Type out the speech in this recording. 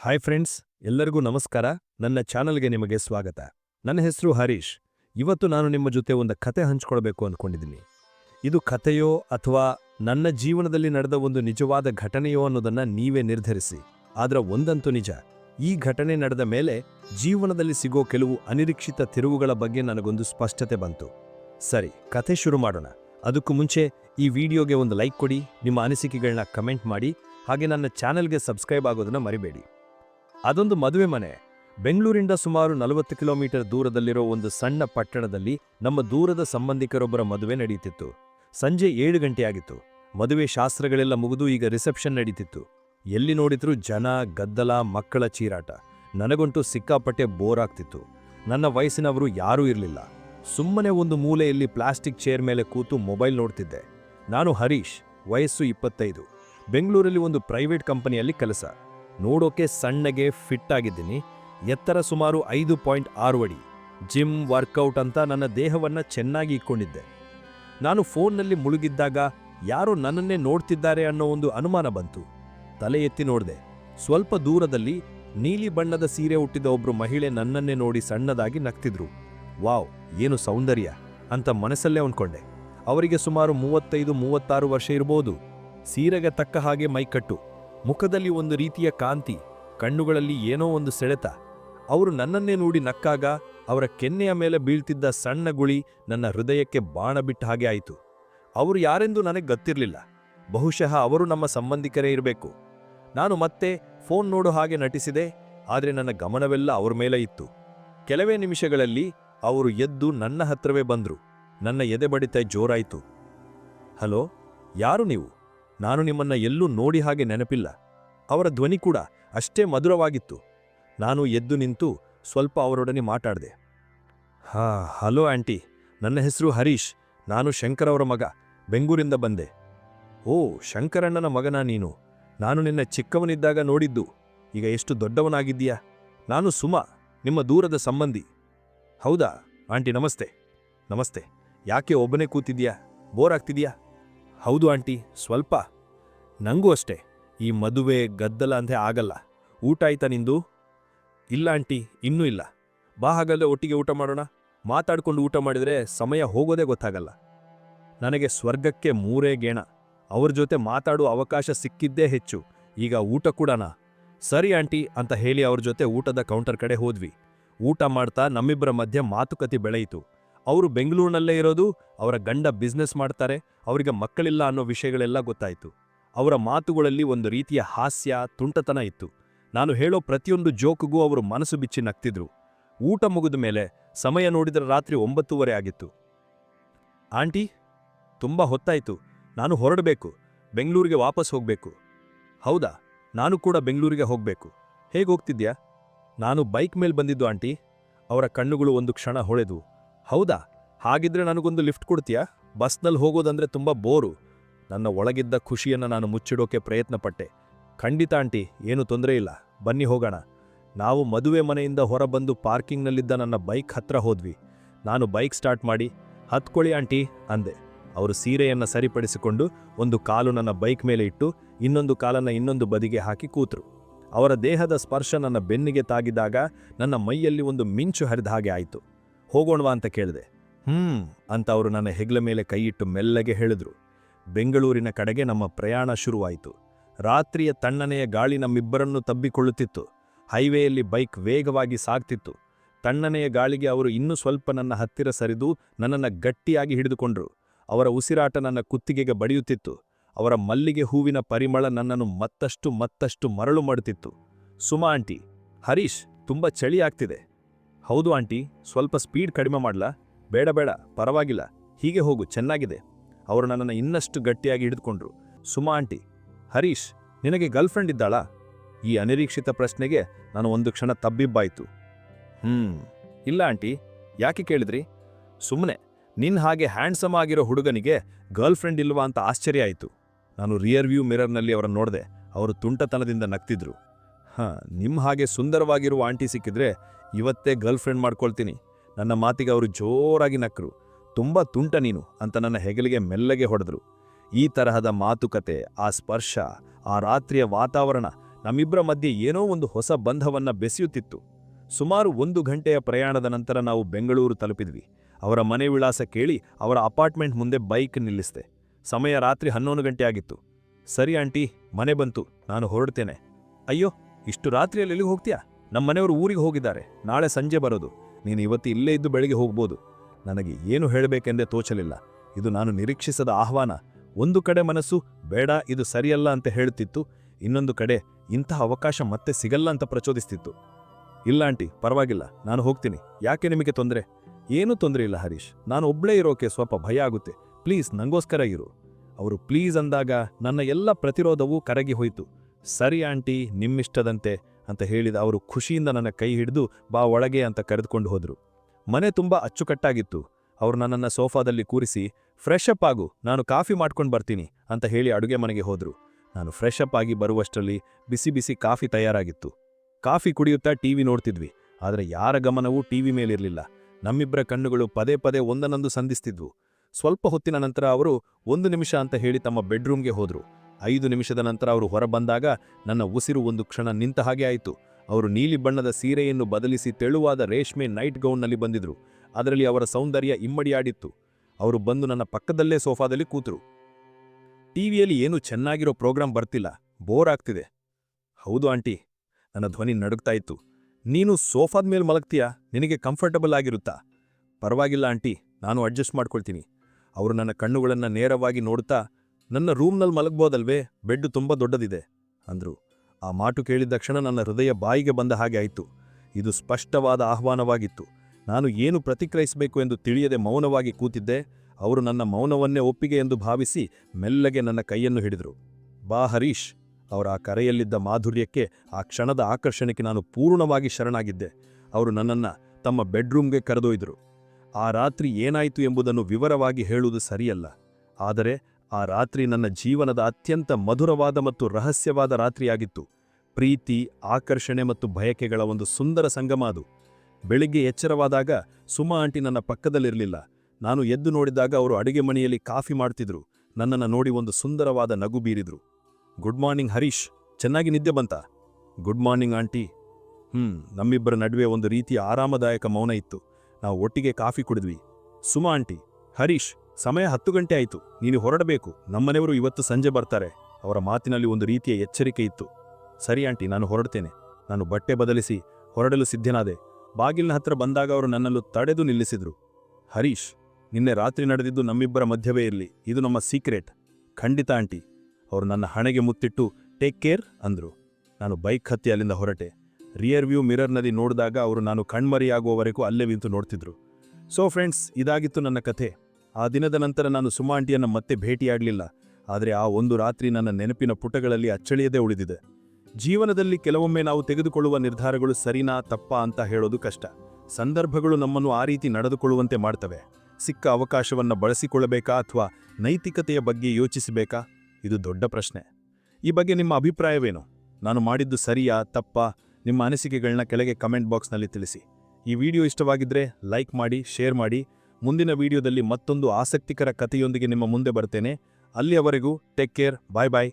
Hi friends ಎಲ್ಲರಿಗೂ ನಮಸ್ಕಾರ. ನನ್ನ ಚಾನಲ್ಗೆ ನಿಮಗೆ ಸ್ವಾಗತ. ನನ್ನ ಹೆಸರು ಹರೀಶ್. ಇವತ್ತು ನಾನು ನಿಮ್ಮ ಜೊತೆ ಒಂದು ಕತೆ ಹಂಚ್ಕೊಳ್ಬೇಕು ಅಂದ್ಕೊಂಡಿದ್ದೀನಿ ಇದು ಕಥೆಯೋ ಅಥವಾ ನನ್ನ ಜೀವನದಲ್ಲಿ ನಡೆದ ಒಂದು ನಿಜವಾದ ಘಟನೆಯೋ ಅನ್ನೋದನ್ನ ನೀವೇ ನಿರ್ಧರಿಸಿ. ಆದರೆ ಒಂದಂತೂ ನಿಜ. ಈ ಘಟನೆ ನಡೆದ ಮೇಲೆ ಜೀವನದಲ್ಲಿ ಸಿಗೋ ಕೆಲವು ಅನಿರೀಕ್ಷಿತ ತಿರುವುಗಳ ಬಗ್ಗೆ ನನಗೊಂದು ಸ್ಪಷ್ಟತೆ ಬಂತು. ಸರಿ ಕಥೆ ಶುರು ಮಾಡೋಣ. ಅದಕ್ಕೂ ಮುಂಚೆ ಈ ವಿಡಿಯೋಗೆ ಒಂದು ಲೈಕ್ ಕೊಡಿ, ನಿಮ್ಮ ಅನಿಸಿಕೆಗಳನ್ನ ಕಮೆಂಟ್ ಮಾಡಿ, ಹಾಗೆ ನನ್ನ ಚಾನಲ್ಗೆ ಸಬ್ಸ್ಕ್ರೈಬ್ ಆಗೋದನ್ನು ಮರಿಬೇಡಿ. ಅದೊಂದು ಮದುವೆ ಮನೆ. ಬೆಂಗಳೂರಿಂದ ಸುಮಾರು ನಲವತ್ತು ಕಿಲೋಮೀಟರ್ ದೂರದಲ್ಲಿರೋ ಒಂದು ಸಣ್ಣ ಪಟ್ಟಣದಲ್ಲಿ ನಮ್ಮ ದೂರದ ಸಂಬಂಧಿಕರೊಬ್ಬರ ಮದುವೆ ನಡೆಯುತ್ತಿತ್ತು. ಸಂಜೆ ಏಳು ಗಂಟೆಯಾಗಿತ್ತು ಮದುವೆ ಶಾಸ್ತ್ರಗಳೆಲ್ಲ ಮುಗಿದು ಈಗ ರಿಸೆಪ್ಷನ್ ನಡೀತಿತ್ತು. ಎಲ್ಲಿ ನೋಡಿದ್ರೂ ಜನ, ಗದ್ದಲ, ಮಕ್ಕಳ ಚೀರಾಟ. ನನಗಂಟು ಸಿಕ್ಕಾಪಟ್ಟೆ ಬೋರ್ ಆಗ್ತಿತ್ತು. ನನ್ನ ವಯಸ್ಸಿನವರು ಯಾರೂ ಇರಲಿಲ್ಲ. ಸುಮ್ಮನೆ ಒಂದು ಮೂಲೆಯಲ್ಲಿ ಪ್ಲಾಸ್ಟಿಕ್ ಚೇರ್ ಮೇಲೆ ಕೂತು ಮೊಬೈಲ್ ನೋಡ್ತಿದ್ದೆ. ನಾನು ಹರೀಶ್, ವಯಸ್ಸು ಇಪ್ಪತ್ತೈದು. ಬೆಂಗಳೂರಲ್ಲಿ ಒಂದು ಪ್ರೈವೇಟ್ ಕಂಪನಿಯಲ್ಲಿ ಕೆಲಸ. ನೋಡೋಕೆ ಸಣ್ಣಗೆ ಫಿಟ್ ಆಗಿದ್ದೀನಿ. ಎತ್ತರ ಸುಮಾರು ಐದು ಪಾಯಿಂಟ್ ಆರು ಅಡಿ. ಜಿಮ್, ವರ್ಕೌಟ್ ಅಂತ ನನ್ನ ದೇಹವನ್ನು ಚೆನ್ನಾಗಿ ಇಟ್ಕೊಂಡಿದ್ದೆ. ನಾನು ಫೋನ್ನಲ್ಲಿ ಮುಳುಗಿದ್ದಾಗ ಯಾರೋ ನನ್ನನ್ನೇ ನೋಡ್ತಿದ್ದಾರೆ ಅನ್ನೋ ಒಂದು ಅನುಮಾನ ಬಂತು. ತಲೆ ಎತ್ತಿ ನೋಡಿದೆ. ಸ್ವಲ್ಪ ದೂರದಲ್ಲಿ ನೀಲಿ ಬಣ್ಣದ ಸೀರೆ ಹುಟ್ಟಿದ ಒಬ್ಬರು ಮಹಿಳೆ ನನ್ನನ್ನೇ ನೋಡಿ ಸಣ್ಣದಾಗಿ ನಗ್ತಿದ್ರು. ವಾವ್, ಏನು ಸೌಂದರ್ಯ ಅಂತ ಮನಸ್ಸಲ್ಲೇ ಅಂದ್ಕೊಂಡೆ ಅವರಿಗೆ ಸುಮಾರು ಮೂವತ್ತೈದು, ಮೂವತ್ತಾರು ವರ್ಷ ಇರಬಹುದು ಸೀರೆಗೆ ತಕ್ಕ ಹಾಗೆ ಮೈಕಟ್ಟು. ಮುಖದಲ್ಲಿ ಒಂದು ರೀತಿಯ ಕಾಂತಿ, ಕಣ್ಣುಗಳಲ್ಲಿ ಏನೋ ಒಂದು ಸೆಳೆತ. ಅವರು ನನ್ನನ್ನೇ ನೋಡಿ ನಕ್ಕಾಗ ಅವರ ಕೆನ್ನೆಯ ಮೇಲೆ ಬೀಳ್ತಿದ್ದ ಸಣ್ಣ ಗುಳಿ ನನ್ನ ಹೃದಯಕ್ಕೆ ಬಾಣ ಬಿಟ್ಟ ಹಾಗೆ ಆಯಿತು. ಅವರು ಯಾರೆಂದು ನನಗೆ ಗೊತ್ತಿರಲಿಲ್ಲ. ಬಹುಶಃ ಅವರು ನಮ್ಮ ಸಂಬಂಧಿಕರೇ ಇರಬೇಕು. ನಾನು ಮತ್ತೆ ಫೋನ್ ನೋಡೋ ಹಾಗೆ ನಟಿಸಿದೆ, ಆದರೆ ನನ್ನ ಗಮನವೆಲ್ಲ ಅವರ ಮೇಲೆ ಇತ್ತು. ಕೆಲವೇ ನಿಮಿಷಗಳಲ್ಲಿ ಅವರು ಎದ್ದು ನನ್ನ ಹತ್ರವೇ ಬಂದರು. ನನ್ನ ಎದೆ ಬಡಿತ ಜೋರಾಯಿತು. ಹಲೋ, ಯಾರು ನೀವು? ನಾನು ನಿಮ್ಮನ್ನ ಎಲ್ಲೂ ನೋಡಿ ಹಾಗೆ ನೆನಪಿಲ್ಲ. ಅವರ ಧ್ವನಿ ಕೂಡ ಅಷ್ಟೇ ಮಧುರವಾಗಿತ್ತು. ನಾನು ಎದ್ದು ನಿಂತು ಸ್ವಲ್ಪ ಅವರೊಡನೆ ಮಾತಾಡಿದೆ. ಹಾ, ಹಲೋ ಆಂಟಿ. ನನ್ನ ಹೆಸರು ಹರೀಶ್. ನಾನು ಶಂಕರ್ ಅವರ ಮಗ. ಬೆಂಗೂರಿಂದ ಬಂದೆ. ಓ ಶಂಕರಣ್ಣನ ಮಗನಾ ನೀನು? ನಾನು ನಿನ್ನ ಚಿಕ್ಕವನಿದ್ದಾಗ ನೋಡಿದ್ದು. ಈಗ ಎಷ್ಟು ದೊಡ್ಡವನಾಗಿದ್ದೀಯಾ? ನಾನು ಸುಮಾ, ನಿಮ್ಮ ದೂರದ ಸಂಬಂಧಿ. ಹೌದಾ? ಆಂಟಿ, ನಮಸ್ತೆ. ನಮಸ್ತೆ. ಯಾಕೆ ಒಬ್ಬನೇ ಕೂತಿದ್ಯಾ ಬೋರ್ ಆಗ್ತಿದ್ಯಾ? ಹೌದು ಆಂಟಿ, ಸ್ವಲ್ಪ. ನಂಗೂ ಅಷ್ಟೇ. ಈ ಮದುವೆ ಗದ್ದಲ ಅಂದೆ ಆಗಲ್ಲ. ಊಟ ಆಯ್ತಾ ನಿಂದು? ಇಲ್ಲ ಆಂಟಿ, ಇನ್ನೂ ಇಲ್ಲ. ಬಾ ಹಾಗಲ್ಲ ಒಟ್ಟಿಗೆ ಊಟ ಮಾಡೋಣ. ಮಾತಾಡ್ಕೊಂಡು ಊಟ ಮಾಡಿದರೆ ಸಮಯ ಹೋಗೋದೇ ಗೊತ್ತಾಗಲ್ಲ. ನನಗೆ ಸ್ವರ್ಗಕ್ಕೆ ಮೂರೇ ಗೇಣ. ಅವ್ರ ಜೊತೆ ಮಾತಾಡುವ ಅವಕಾಶ ಸಿಕ್ಕಿದ್ದೇ ಹೆಚ್ಚು. ಈಗ ಊಟ ಕೂಡನಾ? ಸರಿ ಆಂಟಿ ಅಂತ ಹೇಳಿ ಅವ್ರ ಜೊತೆ ಊಟದ ಕೌಂಟರ್ ಕಡೆ ಹೋದ್ವಿ. ಊಟ ಮಾಡ್ತಾ ನಮ್ಮಿಬ್ಬರ ಮಧ್ಯೆ ಮಾತುಕತೆ ಬೆಳೆಯಿತು. ಅವರು ಬೆಂಗಳೂರಿನಲ್ಲೇ ಇರೋದು, ಅವರ ಗಂಡ ಬಿಸ್ನೆಸ್ ಮಾಡ್ತಾರೆ, ಅವರಿಗೆ ಮಕ್ಕಳಿಲ್ಲ ಅನ್ನೋ ವಿಷಯಗಳೆಲ್ಲ ಗೊತ್ತಾಯಿತು. ಅವರ ಮಾತುಗಳಲ್ಲಿ ಒಂದು ರೀತಿಯ ಹಾಸ್ಯ, ತುಂಟತನ ಇತ್ತು. ನಾನು ಹೇಳೋ ಪ್ರತಿಯೊಂದು ಜೋಕ್ಗೂ ಅವರು ಮನಸ್ಸು ಬಿಚ್ಚಿ ನಗ್ತಿದ್ರು. ಊಟ ಮುಗಿದ ಮೇಲೆ ಸಮಯ ನೋಡಿದರೆ ರಾತ್ರಿ ಒಂಬತ್ತೂವರೆ ಆಗಿತ್ತು. ಆಂಟಿ, ತುಂಬ ಹೊತ್ತಾಯಿತು. ನಾನು ಹೊರಡಬೇಕು. ಬೆಂಗಳೂರಿಗೆ ವಾಪಸ್ ಹೋಗಬೇಕು. ಹೌದಾ? ನಾನು ಕೂಡ ಬೆಂಗಳೂರಿಗೆ ಹೋಗಬೇಕು. ಹೇಗೆ ಹೋಗ್ತಿದ್ಯಾ? ನಾನು ಬೈಕ್ ಮೇಲೆ ಬಂದಿದ್ದು ಆಂಟಿ. ಅವರ ಕಣ್ಣುಗಳು ಒಂದು ಕ್ಷಣ ಹೊಳೆದು ಹೌದಾ? ಹಾಗಿದ್ರೆ ನನಗೊಂದು ಲಿಫ್ಟ್ ಕೊಡ್ತೀಯಾ? ಬಸ್ನಲ್ಲಿ ಹೋಗೋದಂದ್ರೆ ತುಂಬ ಬೋರು. ನನ್ನ ಒಳಗಿದ್ದ ಖುಷಿಯನ್ನು ನಾನು ಮುಚ್ಚಿಡೋಕೆ ಪ್ರಯತ್ನ ಪಟ್ಟೆ ಖಂಡಿತ ಆಂಟಿ, ಏನು ತೊಂದರೆ ಇಲ್ಲ. ಬನ್ನಿ ಹೋಗೋಣ. ನಾವು ಮದುವೆ ಮನೆಯಿಂದ ಹೊರಬಂದು ಪಾರ್ಕಿಂಗ್ನಲ್ಲಿದ್ದ ನನ್ನ ಬೈಕ್ ಹತ್ರ ಹೋದ್ವಿ. ನಾನು ಬೈಕ್ ಸ್ಟಾರ್ಟ್ ಮಾಡಿ, ಹತ್ಕೊಳ್ಳಿ ಆಂಟಿ, ಅಂದೆ. ಅವರು ಸೀರೆಯನ್ನು ಸರಿಪಡಿಸಿಕೊಂಡು ಒಂದು ಕಾಲು ನನ್ನ ಬೈಕ್ ಮೇಲೆ ಇಟ್ಟು, ಇನ್ನೊಂದು ಕಾಲನ್ನು ಇನ್ನೊಂದು ಬದಿಗೆ ಹಾಕಿ ಕೂತರು. ಅವರ ದೇಹದ ಸ್ಪರ್ಶ ನನ್ನ ಬೆನ್ನಿಗೆ ತಾಗಿದಾಗ ನನ್ನ ಮೈಯಲ್ಲಿ ಒಂದು ಮಿಂಚು ಹರಿದ ಹಾಗೆ ಆಯಿತು. ಹೋಗೋಣವಾ ಅಂತ ಕೇಳಿದೆ. ಹ್ಮ್. ಅಂತ ಅವರು ನನ್ನ ಹೆಗ್ಲ ಮೇಲೆ ಕೈಯಿಟ್ಟು ಮೆಲ್ಲಗೆ ಹೇಳಿದ್ರು. ಬೆಂಗಳೂರಿನ ಕಡೆಗೆ ನಮ್ಮ ಪ್ರಯಾಣ ಶುರುವಾಯಿತು. ರಾತ್ರಿಯ ತಣ್ಣನೆಯ ಗಾಳಿ ನಮ್ಮಿಬ್ಬರನ್ನು ತಬ್ಬಿಕೊಳ್ಳುತ್ತಿತ್ತು. ಹೈವೇಯಲ್ಲಿ ಬೈಕ್ ವೇಗವಾಗಿ ಸಾಗ್ತಿತ್ತು. ತಣ್ಣನೆಯ ಗಾಳಿಗೆ ಅವರು ಇನ್ನೂ ಸ್ವಲ್ಪ ನನ್ನ ಹತ್ತಿರ ಸರಿದು ನನ್ನನ್ನು ಗಟ್ಟಿಯಾಗಿ ಹಿಡಿದುಕೊಂಡ್ರು. ಅವರ ಉಸಿರಾಟ ನನ್ನ ಕುತ್ತಿಗೆಗೆ ಬಡಿಯುತ್ತಿತ್ತು. ಅವರ ಮಲ್ಲಿಗೆ ಹೂವಿನ ಪರಿಮಳ ನನ್ನನ್ನು ಮತ್ತಷ್ಟು ಮತ್ತಷ್ಟು ಮರಳು ಮಾಡುತ್ತಿತ್ತು. ಸುಮಾ ಆಂಟಿ ಹರೀಶ್ ತುಂಬ ಚಳಿ ಆಗ್ತಿದೆ. ಹೌದು ಆಂಟಿ, ಸ್ವಲ್ಪ ಸ್ಪೀಡ್ ಕಡಿಮೆ ಮಾಡ್ಲಾ? ಬೇಡ ಬೇಡ, ಪರವಾಗಿಲ್ಲ. ಹೀಗೆ ಹೋಗು, ಚೆನ್ನಾಗಿದೆ. ಅವರು ನನ್ನನ್ನು ಇನ್ನಷ್ಟು ಗಟ್ಟಿಯಾಗಿ ಹಿಡಿದುಕೊಂಡ್ರು. ಸುಮಾ ಆಂಟಿ, ಹರೀಶ್, ನಿನಗೆ ಗರ್ಲ್ಫ್ರೆಂಡ್ ಇದ್ದಾಳಾ? ಈ ಅನಿರೀಕ್ಷಿತ ಪ್ರಶ್ನೆಗೆ ನಾನು ಒಂದು ಕ್ಷಣ ತಬ್ಬಿಬ್ಬಾಯ್ತು. ಹ್ಞೂ ಇಲ್ಲ ಆಂಟಿ, ಯಾಕೆ ಕೇಳಿದ್ರಿ? ಸುಮ್ಮನೆ ನಿನ್ ಹಾಗೆ ಹ್ಯಾಂಡ್ಸಮ್ ಆಗಿರೋ ಹುಡುಗನಿಗೆ ಗರ್ಲ್ಫ್ರೆಂಡ್ ಇಲ್ವಾ ಅಂತ ಆಶ್ಚರ್ಯ ಆಯಿತು. ನಾನು ರಿಯರ್ ವ್ಯೂ ಮಿರರ್ನಲ್ಲಿ ಅವರನ್ನು ನೋಡಿದೆ, ಅವರು ತುಂಟತನದಿಂದ ನಗ್ತಿದ್ರು. ಹಾಂ ನಿಮ್ಮ ಹಾಗೆ ಸುಂದರವಾಗಿರುವ ಆಂಟಿ ಸಿಕ್ಕಿದ್ರೆ ಇವತ್ತೇ ಗರ್ಲ್ಫ್ರೆಂಡ್ ಮಾಡ್ಕೊಳ್ತೀನಿ. ನನ್ನ ಮಾತಿಗೆ ಅವರು ಜೋರಾಗಿ ನಕ್ಕರು ತುಂಬ ತುಂಟ ನೀನು ಅಂತ ನನ್ನ ಹೆಗಲಿಗೆ ಮೆಲ್ಲಗೆ ಹೊಡೆದ್ರು. ಈ ತರಹದ ಮಾತುಕತೆ, ಆ ಸ್ಪರ್ಶ, ಆ ರಾತ್ರಿಯ ವಾತಾವರಣ ನಮ್ಮಿಬ್ಬರ ಮಧ್ಯೆ ಏನೋ ಒಂದು ಹೊಸ ಬಂಧವನ್ನ ಬೆಸೆಯುತ್ತಿತ್ತು. ಸುಮಾರು ಒಂದು ಗಂಟೆಯ ಪ್ರಯಾಣದ ನಂತರ ನಾವು ಬೆಂಗಳೂರು ತಲುಪಿದ್ವಿ. ಅವರ ಮನೆ ವಿಳಾಸ ಕೇಳಿ ಅವರ ಅಪಾರ್ಟ್ಮೆಂಟ್ ಮುಂದೆ ಬೈಕ್ ನಿಲ್ಲಿಸಿದೆ. ಸಮಯ ರಾತ್ರಿ ಹನ್ನೊಂದು ಗಂಟೆ ಆಗಿತ್ತು. ಸರಿ ಆಂಟಿ, ಮನೆ ಬಂತು. ನಾನು ಹೊರಡ್ತೇನೆ. ಅಯ್ಯೋ, ಇಷ್ಟು ರಾತ್ರಿಯಲ್ಲಿ ಎಲ್ಲಿಗೆ ಹೋಗ್ತೀಯಾ? ನಮ್ಮ ಮನೆಯವರು ಊರಿಗೆ ಹೋಗಿದ್ದಾರೆ. ನಾಳೆ ಸಂಜೆ ಬರೋದು. ನೀನು ಇವತ್ತು ಇಲ್ಲೇ ಇದ್ದು ಬೆಳಗ್ಗೆ ಹೋಗ್ಬೋದು. ನನಗೆ ಏನು ಹೇಳಬೇಕೆಂದೇ ತೋಚಲಿಲ್ಲ. ಇದು ನಾನು ನಿರೀಕ್ಷಿಸದ ಆಹ್ವಾನ. ಒಂದು ಕಡೆ ಮನಸ್ಸು, ಬೇಡ, ಇದು ಸರಿಯಲ್ಲ ಅಂತ ಹೇಳುತ್ತಿತ್ತು. ಇನ್ನೊಂದು ಕಡೆ, ಇಂತಹ ಅವಕಾಶ ಮತ್ತೆ ಸಿಗಲ್ಲ ಅಂತ ಪ್ರಚೋದಿಸ್ತಿತ್ತು. ಇಲ್ಲ ಆಂಟಿ, ಪರವಾಗಿಲ್ಲ. ನಾನು ಹೋಗ್ತೀನಿ. ಯಾಕೆ ನಿಮಗೆ ತೊಂದರೆ? ಏನೂ ತೊಂದರೆ ಇಲ್ಲ ಹರೀಶ್. ನಾನು ಒಬ್ಳೇ ಇರೋಕೆ ಸ್ವಲ್ಪ ಭಯ ಆಗುತ್ತೆ. ಪ್ಲೀಸ್, ನಂಗೋಸ್ಕರ ಇರು. ಅವರು ಪ್ಲೀಸ್ ಅಂದಾಗ ನನ್ನ ಎಲ್ಲ ಪ್ರತಿರೋಧವೂ ಕರಗಿ ಹೋಯಿತು. ಸರಿ ಆಂಟಿ, ನಿಮ್ಮಿಷ್ಟದಂತೆ ಅಂತ ಹೇಳಿದ ಅವರು ಖುಷಿಯಿಂದ ನನ್ನ ಕೈ ಹಿಡಿದು ಬಾ ಒಳಗೆ ಅಂತ ಕರೆದುಕೊಂಡು ಹೋದರು. ಮನೆ ತುಂಬ ಅಚ್ಚುಕಟ್ಟಾಗಿತ್ತು. ಅವರು ನನ್ನನ್ನು ಸೋಫಾದಲ್ಲಿ ಕೂರಿಸಿ ಫ್ರೆಶ್ ಅಪ್ ಆಗು, ನಾನು ಕಾಫಿ ಮಾಡ್ಕೊಂಡು ಬರ್ತೀನಿ ಅಂತ ಹೇಳಿ ಅಡುಗೆ ಮನೆಗೆ ಹೋದರು. ನಾನು ಫ್ರೆಶ್ ಅಪ್ ಆಗಿ ಬರುವಷ್ಟರಲ್ಲಿ ಬಿಸಿ ಬಿಸಿ ಕಾಫಿ ತಯಾರಾಗಿತ್ತು. ಕಾಫಿ ಕುಡಿಯುತ್ತಾ ಟಿವಿ ನೋಡ್ತಿದ್ವಿ. ಆದರೆ ಯಾರ ಗಮನವೂ ಟಿವಿ ಮೇಲಿರಲಿಲ್ಲ. ನಮ್ಮಿಬ್ಬರ ಕಣ್ಣುಗಳು ಪದೇ ಪದೇ ಒಂದನ್ನೊಂದು ಸಂಧಿಸ್ತಿದ್ವು. ಸ್ವಲ್ಪ ಹೊತ್ತಿನ ನಂತರ ಅವರು, ಒಂದು ನಿಮಿಷ ಅಂತ ಹೇಳಿ ತಮ್ಮ ಬೆಡ್ರೂಮ್ಗೆ ಹೋದ್ರು. ಐದು ನಿಮಿಷದ ನಂತರ ಅವರು ಹೊರಬಂದಾಗ ನನ್ನ ಉಸಿರು ಒಂದು ಕ್ಷಣ ನಿಂತ ಹಾಗೆ ಆಯಿತು. ಅವರು ನೀಲಿ ಬಣ್ಣದ ಸೀರೆಯನ್ನು ಬದಲಿಸಿ ತೆಳುವಾದ ರೇಷ್ಮೆ ನೈಟ್ ಗೌನ್ನಲ್ಲಿ ಬಂದಿದ್ರು. ಅದರಲ್ಲಿ ಅವರ ಸೌಂದರ್ಯ ಇಮ್ಮಡಿಯಾಡಿತ್ತು. ಅವರು ಬಂದು ನನ್ನ ಪಕ್ಕದಲ್ಲೇ ಸೋಫಾದಲ್ಲಿ ಕೂತರು. ಟಿವಿಯಲ್ಲಿ ಏನೂ ಚೆನ್ನಾಗಿರೋ ಪ್ರೋಗ್ರಾಂ ಬರ್ತಿಲ್ಲ. ಬೋರ್ ಆಗ್ತಿದೆ. ಹೌದು ಆಂಟಿ, ನನ್ನ ಧ್ವನಿ ನಡುಗ್ತಾ ಇತ್ತು. ನೀನು ಸೋಫಾದ ಮೇಲೆ ಮಲಗ್ತೀಯಾ? ನಿನಗೆ ಕಂಫರ್ಟಬಲ್ ಆಗಿರುತ್ತಾ? ಪರವಾಗಿಲ್ಲ ಆಂಟಿ, ನಾನು ಅಡ್ಜಸ್ಟ್ ಮಾಡ್ಕೊಳ್ತೀನಿ. ಅವರು ನನ್ನ ಕಣ್ಣುಗಳನ್ನು ನೇರವಾಗಿ ನೋಡುತ್ತಾ ನನ್ನ ರೂಮ್ನಲ್ಲಿ ಮಲಗ್ಬೋದಲ್ವೇ? ಬೆಡ್ ತುಂಬ ದೊಡ್ಡದಿದೆ, ಅಂದ್ರು. ಆ ಮಾತು ಕೇಳಿದ ಕ್ಷಣ ನನ್ನ ಹೃದಯ ಬಾಯಿಗೆ ಬಂದ ಹಾಗೆ ಆಯಿತು. ಇದು ಸ್ಪಷ್ಟವಾದ ಆಹ್ವಾನವಾಗಿತ್ತು. ನಾನು ಏನು ಪ್ರತಿಕ್ರಿಯಿಸಬೇಕು ಎಂದು ತಿಳಿಯದೆ ಮೌನವಾಗಿ ಕೂತಿದ್ದೆ. ಅವರು ನನ್ನ ಮೌನವನ್ನೇ ಒಪ್ಪಿಗೆ ಎಂದು ಭಾವಿಸಿ ಮೆಲ್ಲಗೆ ನನ್ನ ಕೈಯನ್ನು ಹಿಡಿದರು. ಬಾ ಹರೀಶ್, ಅವರ ಆ ಕರೆಯಲ್ಲಿದ್ದ ಮಾಧುರ್ಯಕ್ಕೆ ಆ ಕ್ಷಣದ ಆಕರ್ಷಣೆಗೆ ನಾನು ಪೂರ್ಣವಾಗಿ ಶರಣಾಗಿದ್ದೆ. ಅವರು ನನ್ನನ್ನು ತಮ್ಮ ಬೆಡ್ರೂಮ್ಗೆ ಕರೆದೊಯ್ದರು. ಆ ರಾತ್ರಿ ಏನಾಯಿತು ಎಂಬುದನ್ನು ವಿವರವಾಗಿ ಹೇಳುವುದು ಸರಿಯಲ್ಲ. ಆದರೆ ಆ ರಾತ್ರಿ ನನ್ನ ಜೀವನದ ಅತ್ಯಂತ ಮಧುರವಾದ ಮತ್ತು ರಹಸ್ಯವಾದ ರಾತ್ರಿಯಾಗಿತ್ತು. ಪ್ರೀತಿ, ಆಕರ್ಷಣೆ ಮತ್ತು ಬಯಕೆಗಳ ಒಂದು ಸುಂದರ ಸಂಗಮ ಅದು. ಬೆಳಿಗ್ಗೆ ಎಚ್ಚರವಾದಾಗ ಸುಮಾ ಆಂಟಿ ನನ್ನ ಪಕ್ಕದಲ್ಲಿರಲಿಲ್ಲ. ನಾನು ಎದ್ದು ನೋಡಿದಾಗ ಅವರು ಅಡುಗೆ ಮನೆಯಲ್ಲಿ ಕಾಫಿ ಮಾಡ್ತಿದ್ರು. ನನ್ನನ್ನು ನೋಡಿ ಒಂದು ಸುಂದರವಾದ ನಗು ಬೀರಿದ್ರು. ಗುಡ್ ಮಾರ್ನಿಂಗ್ ಹರೀಶ್, ಚೆನ್ನಾಗಿ ನಿದ್ದೆ ಬಂತ? Good morning aunty. ಹ್ಮ್, ನಮ್ಮಿಬ್ಬರ ನಡುವೆ ಒಂದು ರೀತಿಯ ಆರಾಮದಾಯಕ ಮೌನ ಇತ್ತು. ನಾವು ಒಟ್ಟಿಗೆ ಕಾಫಿ ಕುಡಿದ್ವಿ. ಸುಮಾ ಆಂಟಿ, ಹರೀಶ್ ಸಮಯ ಹತ್ತು ಗಂಟೆ ಆಯಿತು. ನೀನು ಹೊರಡಬೇಕು. ನಮ್ಮನೆಯವರು ಇವತ್ತು ಸಂಜೆ ಬರ್ತಾರೆ. ಅವರ ಮಾತಿನಲ್ಲಿ ಒಂದು ರೀತಿಯ ಎಚ್ಚರಿಕೆ ಇತ್ತು. ಸರಿ ಆಂಟಿ, ನಾನು ಹೊರಡ್ತೇನೆ. ನಾನು ಬಟ್ಟೆ ಬದಲಿಸಿ ಹೊರಡಲು ಸಿದ್ಧನಾದೆ. ಬಾಗಿಲಿನ ಹತ್ರ ಬಂದಾಗ ಅವರು ನನ್ನನ್ನು ತಡೆದು ನಿಲ್ಲಿಸಿದ್ರು. ಹರೀಶ್, ನಿನ್ನೆ ರಾತ್ರಿ ನಡೆದಿದ್ದು ನಮ್ಮಿಬ್ಬರ ಮಧ್ಯವೇ ಇರಲಿ. ಇದು ನಮ್ಮ ಸೀಕ್ರೆಟ್. ಖಂಡಿತ ಆಂಟಿ. ಅವರು ನನ್ನ ಹಣೆಗೆ ಮುತ್ತಿಟ್ಟು ಟೇಕ್ ಕೇರ್ ಅಂದ್ರು. ನಾನು ಬೈಕ್ ಹತ್ತಿ ಅಲ್ಲಿಂದ ಹೊರಟೆ. ರಿಯರ್ ವ್ಯೂ ಮಿರರ್ನಲ್ಲಿ ನೋಡಿದಾಗ ಅವರು ನಾನು ಕಣ್ಮರಿಯಾಗುವವರೆಗೂ ಅಲ್ಲೇ ನಿಂತು ನೋಡ್ತಿದ್ರು. ಸೊ ಫ್ರೆಂಡ್ಸ್ ಇದಾಗಿತ್ತು ನನ್ನ ಕಥೆ. ಆ ದಿನದ ನಂತರ ನಾನು ಸುಮಾ ಆಂಟಿಯನ್ನು ಮತ್ತೆ ಭೇಟಿಯಾಗ್ಲಿಲ್ಲ. ಆದರೆ ಆ ಒಂದು ರಾತ್ರಿ ನನ್ನ ನೆನಪಿನ ಪುಟಗಳಲ್ಲಿ ಅಚ್ಚಳಿಯದೇ ಉಳಿದಿದೆ. ಜೀವನದಲ್ಲಿ ಕೆಲವೊಮ್ಮೆ ನಾವು ತೆಗೆದುಕೊಳ್ಳುವ ನಿರ್ಧಾರಗಳು ಸರಿನಾ, ತಪ್ಪಾ ಅಂತ ಹೇಳೋದು ಕಷ್ಟ. ಸಂದರ್ಭಗಳು ನಮ್ಮನ್ನು ಆ ರೀತಿ ನಡೆದುಕೊಳ್ಳುವಂತೆ ಮಾಡ್ತವೆ. ಸಿಕ್ಕ ಅವಕಾಶವನ್ನ ಬಳಸಿಕೊಳ್ಳಬೇಕಾ ಅಥವಾ ನೈತಿಕತೆಯ ಬಗ್ಗೆ ಯೋಚಿಸಬೇಕಾ? ಇದು ದೊಡ್ಡ ಪ್ರಶ್ನೆ. ಈ ಬಗ್ಗೆ ನಿಮ್ಮ ಅಭಿಪ್ರಾಯವೇನು? ನಾನು ಮಾಡಿದ್ದು ಸರಿಯಾ, ತಪ್ಪಾ? ನಿಮ್ಮ ಅನಿಸಿಕೆಗಳನ್ನ ಕೆಳಗೆ ಕಮೆಂಟ್ ಬಾಕ್ಸ್ನಲ್ಲಿ ತಿಳಿಸಿ. ಈ ವಿಡಿಯೋ ಇಷ್ಟವಾಗಿದ್ರೆ ಲೈಕ್ ಮಾಡಿ, ಶೇರ್ ಮಾಡಿ. ಮುಂದಿನ ವಿಡಿಯೋದಲ್ಲಿ ಮತ್ತೊಂದು ಆಸಕ್ತಿಕರ ಕಥೆಯೊಂದಿಗೆ ನಿಮ್ಮ ಮುಂದೆ ಬರ್ತೇನೆ. ಅಲ್ಲಿಯವರೆಗೂ ಟೇಕ್ ಕೇರ್ ಬಾಯ್ ಬಾಯ್.